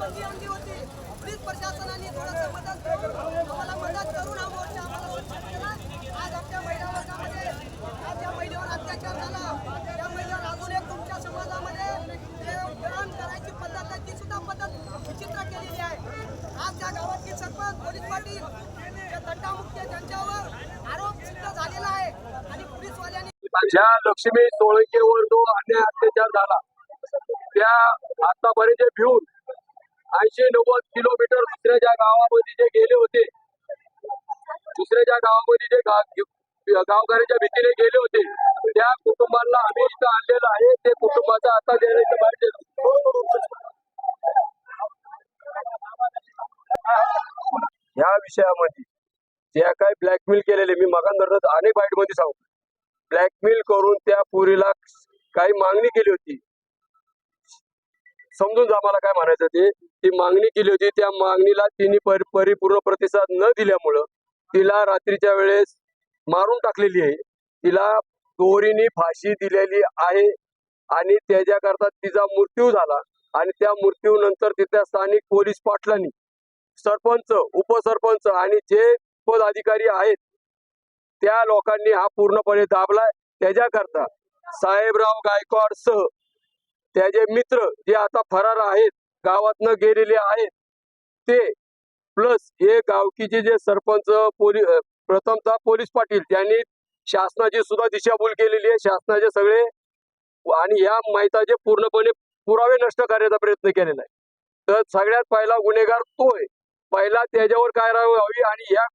संधी आणली होती. पोलीस प्रशासनाने थोडंसं मदत करून आम्हाला मदत करून हा मोर्चा आम्हाला वंचित केला. आज आमच्या महिला वर्गामध्ये आज या महिलेवर अत्याचार झाला. त्या महिलेवर अजून एक तुमच्या समाजामध्ये जे ग्रहण करायची पद्धत आहे ती सुद्धा पद्धत विचित्र केलेली आहे. आज त्या गावातील सरपंच पोलीस पाटील जे त्यांच्यावर आरोप सिद्ध झालेला आहे. आणि पोलीसवाल्यांनी ज्या लक्ष्मी सोळंकेवर जो अन्याय अत्याचार झाला त्या आतापर्यंत भिवून ऐंशी नव्वद किलोमीटर दुसऱ्या ज्या गावामध्ये जे गेले होते दुसऱ्या ज्या गावामध्ये जे गा- गावकऱ्याच्या भीतीने गेले होते त्या कुटुंबांना आम्ही इथं आणलेलं आहे. ते कुटुंबाचा आता देण्याचं पाहिजे ह्या विषयामध्ये ज्या काही ब्लॅकमेल केलेले मी मगांधरच अनेक बाईटमध्ये सांगतो ब्लॅकमेल करून त्या पुरीला काही मागणी केली होती. समजून आम्हाला काय म्हणायचं ते. ती मागणी केली होती त्या मागणीला तिने परि- परिपूर्ण प्रतिसाद न दिल्यामुळं तिला रात्रीच्या वेळेस मारून टाकलेली आहे. तिला दोरीने फाशी दिलेली आहे आणि त्याच्याकरता तिचा मृत्यू झाला आणि त्या मृत्यूनंतर तिथल्या स्थानिक पोलीस पाटलांनी सरपंच उपसरपंच आणि जे पद अधिकारी आहेत त्या लोकांनी हा पूर्णपणे दाबलाय त्याच्याकरता साहेबराव गायकवाड सह त्याचे मित्र जे आता फरार आहेत गावातनं गेलेले आहेत ते प्लस हे गावकीचे जे सरपंच पोलीस प्रथमतः पोलीस पाटील त्यांनी शासनाची सुद्धा दिशाभूल केलेली आहे. शासनाचे सगळे आणि या माहिताचे पूर्णपणे पुरावे नष्ट करण्याचा प्रयत्न केलेला आहे. तर सगळ्यात पहिला गुन्हेगार तोय पहिला त्याच्यावर कारवाई व्हावी आणि या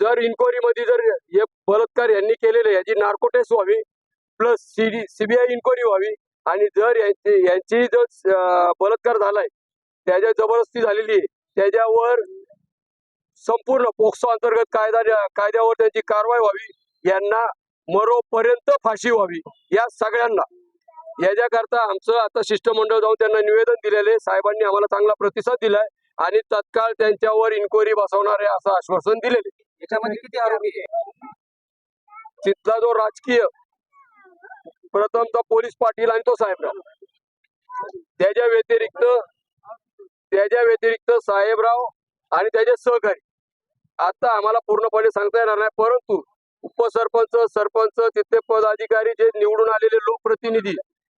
जर इन्क्वायरी मध्ये जर हे बलात्कार यांनी केलेले याची नार्को टेस्ट व्हावी प्लस सीडी सीबीआय इन्क्वायरी व्हावी. आणि जर यांची यांची जो अं, बलात्कार झालाय त्याच्या जबरदस्ती झालेली आहे त्याच्यावर संपूर्ण पोक्सो अंतर्गत कायदा कायद्यावर त्यांची कारवाई व्हावी. यांना मरोपर्यंत फाशी व्हावी. या सगळ्यांना. याच्याकरता आमचं आता शिष्टमंडळ जाऊन त्यांना निवेदन दिलेले साहेबांनी आम्हाला चांगला प्रतिसाद दिलाय. आणि तत्काळ त्यांच्यावर इन्क्वायरी बसवणार आहे असं आश्वासन दिलेले याच्यामध्ये किती आरोपी आहे तिथला जो राजकीय प्रथमतः पोलीस पाटील आणि तो साहेबराव. त्याच्या व्यतिरिक्त त्याच्या व्यतिरिक्त साहेबराव आणि त्याचे सहकारी. आता आम्हाला पूर्णपणे सांगता येणार नाही परंतु उपसरपंच सरपंच तिथले पदाधिकारी जे निवडून आलेले लोकप्रतिनिधी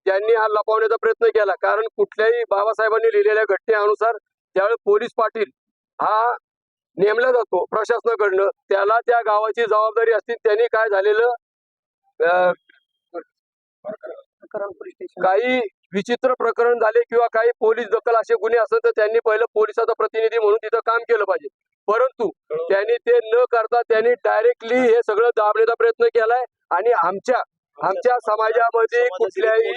त्यांनी हा लपवण्याचा प्रयत्न केला. कारण कुठल्याही बाबासाहेबांनी लिहिलेल्या घटनेनुसार ज्यावेळी पोलीस पाटील हा नेमला जातो प्रशासनाकडनं त्याला त्या गावाची जबाबदारी असते. त्यांनी काय झालेलं अं, काही विचित्र प्रकरण झाले किंवा काही पोलीस दखल असे गुन्हे असेल तर त्यांनी पहिलं पोलिसाचा प्रतिनिधी म्हणून तिथं काम केलं पाहिजे. परंतु त्यांनी ते न करता त्यांनी डायरेक्टली हे सगळं दाबण्याचा प्रयत्न केलाय आणि आमच्या आमच्या समाजामध्ये कुठल्याही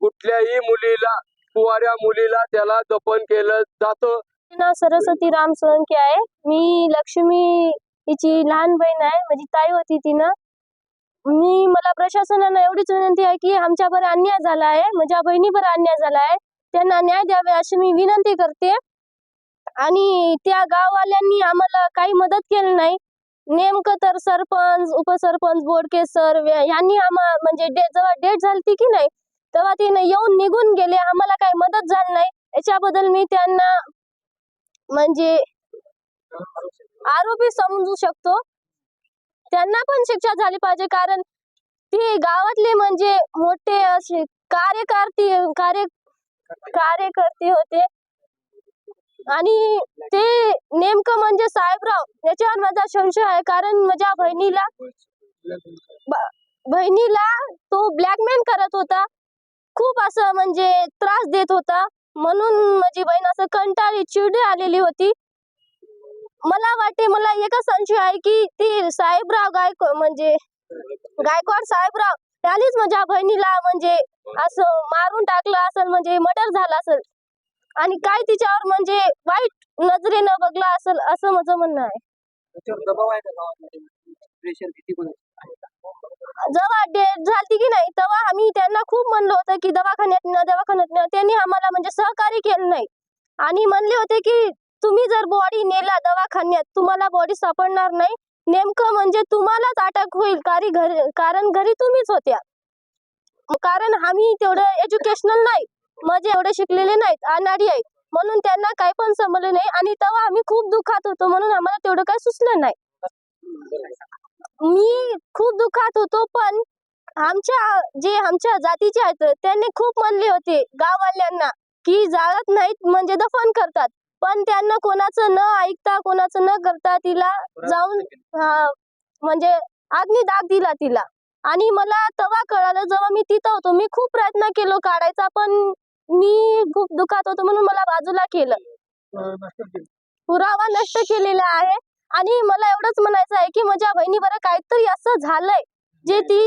कुठल्याही मुलीला कुवाऱ्या मुलीला त्याला दफन केलं जातं. नाव सरस्वती राम सोळंके आहे. मी लक्ष्मी हिची लहान बहीण आहे. माझी ताई होती तिनं. मी मला प्रशासनाला एवढीच विनंती आहे की आमच्यावर अन्याय झाला आहे माझ्या बहिणीवर अन्याय झाला आहे. त्यांना न्याय द्यावे अशी मी विनंती करते. आणि त्या गाववाल्यांनी आम्हाला काही मदत केली नाही. नेमकं तर सरपंच उपसरपंच बोडके सर यांनी आम्हा म्हणजे डे जेव्हा डेट झाली की नाही तेव्हा तिने येऊन निघून गेले. आम्हाला काही मदत झाली नाही. याच्याबद्दल मी त्यांना म्हणजे आरोपी समजू शकतो. त्यांना पण शिक्षा झाली पाहिजे कारण ते गावातले म्हणजे मोठे असे कार्यकर्ते कार्य कार्यकर्ते होते. आणि ते नेमकं म्हणजे साहेबराव याच्यावर माझा संशय आहे कारण माझ्या बहिणीला बहिणीला तो ब्लॅकमेल करत होता. खूप असं म्हणजे त्रास देत होता. म्हणून माझी बहीण असं कंटाळी चिडे आलेली होती. मला वाटते मला एकच संशय आहे की ती साहेबराव गायक म्हणजे गायकवाड साहेबराव त्यांनीच माझ्या बहिणीला म्हणजे असं मारून टाकलं असेल म्हणजे मर्डर झालं असेल. आणि काय तिच्यावर म्हणजे वाईट नजरेनं बघला असेल असं माझं म्हणणं आहे. जेव्हा डेट झाली की नाही तेव्हा आम्ही त्यांना खूप म्हणलं होतं की दवाखान्यात न्या दवाखान्यात न्या त्यांनी आम्हाला म्हणजे सहकार्य केलं नाही. आणि म्हणले होते की तुम्ही जर बॉडी नेला दवाखान्यात तुम्हाला बॉडी सापडणार नाही. नेमकं म्हणजे तुम्हालाच अटक होईल कारण घरी कारण घरी तुम्हीच होत्या. कारण आम्ही तेवढं एज्युकेशनल नाही. म्हणजे एवढे शिकलेले नाहीत अनाडी आहेत. म्हणून त्यांना काही पण समजलं नाही आणि तेव्हा आम्ही खूप दुःखात होतो म्हणून आम्हाला तेवढं काही सुचलं नाही. मी खूप दुःखात होतो पण आमच्या जे आमच्या जातीचे आहेत त्यांनी खूप म्हणले होते गाववाल्यांना की जाळत नाहीत म्हणजे दफन करतात. पण त्यांना कोणाचं न ऐकता कोणाचं न करता तिला जाऊन हा, म्हणजे अग्नी दाग दिला तिला. आणि मला तेव्हा कळालं जेव्हा मी तिथं होतो मी खूप प्रयत्न केलो काढायचा पण मी खूप दुखात होतो म्हणून मला बाजूला केलं. पुरावा नष्ट केलेला आहे. आणि मला एवढंच म्हणायचं आहे की माझ्या बहिणी बरं काहीतरी असं झालंय जे ती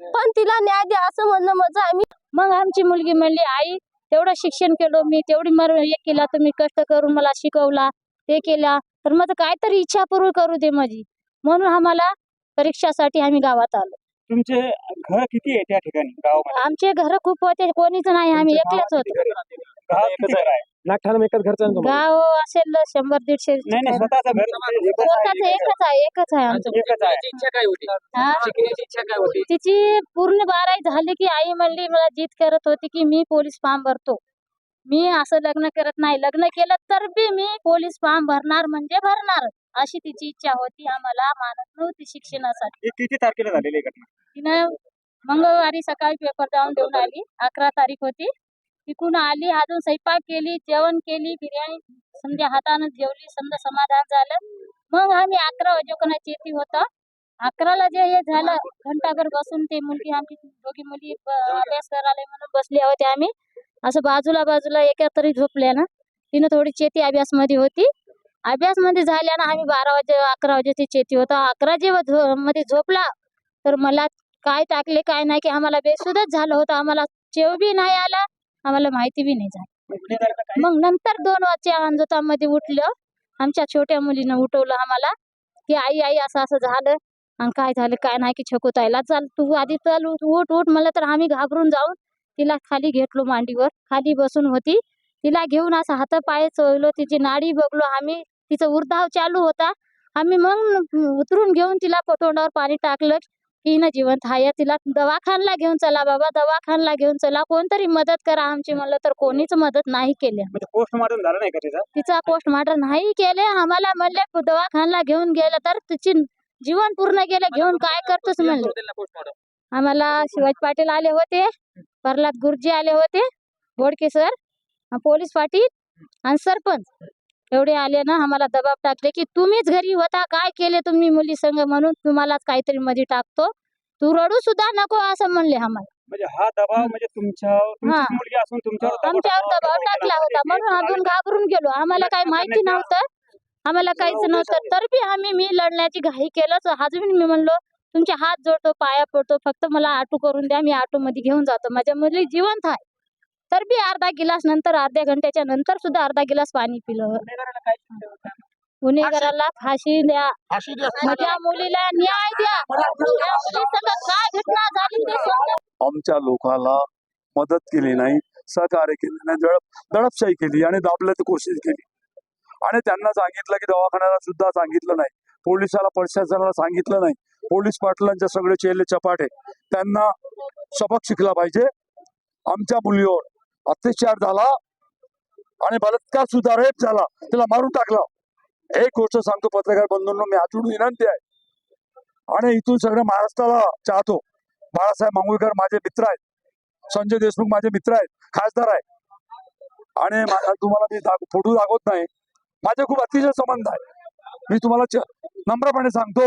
पण तिला न्याय द्या असं म्हणणं माझं आहे. मी मग आमची मुलगी म्हणली आई तेवढं शिक्षण केलं मी तेवढी मर हे केला तुम्ही कष्ट करून मला शिकवला ते केला तर मग काहीतरी इच्छा पूर्ण करू दे माझी. म्हणून आम्हाला परीक्षासाठी आम्ही गावात आलो. तुमचे घर किती आहे त्या ठिकाणी आमचे घर खूप होते कोणीच नाही आम्ही एकलेच होतो. आहे. एकच घरचा गाव असेल शंभर दीडशे नाही नाही स्वतःचं घर. स्वतःच एकच आहे एकच आहे आमचं. एकच आहे. इच्छा काय होती? हा? शिकण्याची इच्छा काय होती? तिची पूर्ण बारावी झाली की आई म्हणली मला जिद करत होती की मी पोलीस फॉर्म भरतो. मी असं लग्न करत नाही. लग्न केलं तर बी मी पोलीस फॉर्म भरणार म्हणजे भरणार. अशी तिची इच्छा होती आम्हाला मानत नव्हती शिक्षणासाठी. ही किती तारखेला झालेली आहे घटना? तिनं मंगळवारी सकाळी पेपर जाऊन देऊन आली. अकरा तारीख होती. तिकडून आली अजून स्वयंपाक केली जेवण केली बिर्याणी समजा हातानं जेवली समजा समाधान झालं. मग आम्ही अकरा वाजेपर्यंत येते होता. अकराला जे हे झालं घंटाभर बसून ते मुलगी आमची दोघी मुली अभ्यास करायला म्हणून बसले होते आम्ही. असं बाजूला बाजूला एका तरी झोपल्या ना तिनं थोडी चेती अभ्यास मध्ये होती. अभ्यास मध्ये झाल्या ना आम्ही बारा वाजे अकरा वाजेची चेती होता. अकरा जेव्हा झो मध्ये झोपला तर मला काय टाकले काय नाही की आम्हाला बेसुदच झालं होतं. आम्हाला चेव बी नाही आला. आम्हाला माहिती बी नाही झाली. मग नंतर दोन वाजच्या अंजोतामध्ये उठलं. आमच्या छोट्या मुलीनं उठवलं आम्हाला. की आई आई असं असं झालं. आणि काय झालं काय नाही की छकुताईला चाल तू आधी चल उठ उठ म्हणलं तर आम्ही घाबरून जाऊन तिला खाली घेतलो मांडीवर. खाली बसून होती. तिला घेऊन असं हात पाय चोळलो. तिची नाडी बघलो आम्ही. तिचं उर्धाव चालू होता. आम्ही मग उतरून घेऊन तिला तोंडावर पाणी टाकलं. की हिनं जिवंत आहे तिला दवाखानला घेऊन चला बाबा दवाखानला घेऊन चला. कोणतरी मदत करा आमची म्हणलं तर कोणीच मदत नाही केली. म्हणजे पोस्टमॉर्टम झालं नाही का तिचं? तिचा पोस्टमॉर्टम नाही केले. आम्हाला म्हणले दवाखानला घेऊन गेलं तर तिची जीवन पूर्ण गेलं घेऊन काय करतोस म्हणले. आम्हाला शिवाजी पाटील आले होते प्रल्हाद गुरुजी आले होते बोडके सर पोलीस पाटील आणि सरपंच. एवढे आले ना आम्हाला दबाब टाकले की तुम्हीच घरी होता काय केले तुम्ही मुली संग म्हणून? तुम्हालाच काहीतरी मध्ये टाकतो. तू रडू सुद्धा नको असं म्हणले आम्हाला. म्हणजे हा दबाव म्हणजे तुमच्या तुमचीच मुलगी असून तुमच्यावर दबाव आमच्यावर दबाव होता. टाकला होता. म्हणून अजून घाबरून गेलो. आम्हाला काही माहिती नव्हतं. आम्हाला काहीच नव्हतं. तर बी आम्ही मी लढण्याची घाई केलंच. अजून मी म्हणलो तुमचे हात जोडतो पाया पडतो. फक्त मला आटू करून द्या. मी आटो मध्ये घेऊन जातो. माझ्या मुली जिवंत आहे तर बी अर्धा गिलास नंतर अर्ध्या घंट्याच्या नंतर सुद्धा अर्धा गिलास पाणी पिलं. गुन्हेगाराला काय शिक्षा होता? गुन्हेगाराला फाशी द्या. माझ्या मुलीला न्याय द्या. मुलीसंग काय घटना झाली ते. आमच्या लोकाला मदत केली नाही सहकार्य केले नाही दडप दडपशाही केली आणि दाबल्याची कोशिश केली. आणि त्यांना सांगितलं की दवाखान्याला सुद्धा सांगितलं नाही. पोलिसाला प्रशासनाला सांगितलं नाही. पोलीस पाटलांचे सगळे चेले चपाटे. त्यांना सबक शिकला पाहिजे. आमच्या मुलीवर अत्याचार झाला. आणि बलात्कार सुद्धा रेप झाला. त्याला मारून टाकला. एक गोष्ट सांगतो पत्रकार बंधूंना मी आठवडून विनंती आहे. आणि इथून सगळं महाराष्ट्राला चाहतो. बाळासाहेब मांगुळकर माझे मित्र आहेत. संजय देशमुख माझे मित्र आहेत. खासदार आहेत. आणि तुम्हाला मी फोटो दाखवत नाही. माझे खूप अतिशय संबंध आहे मी तुम्हाला नम्रपणे सांगतो.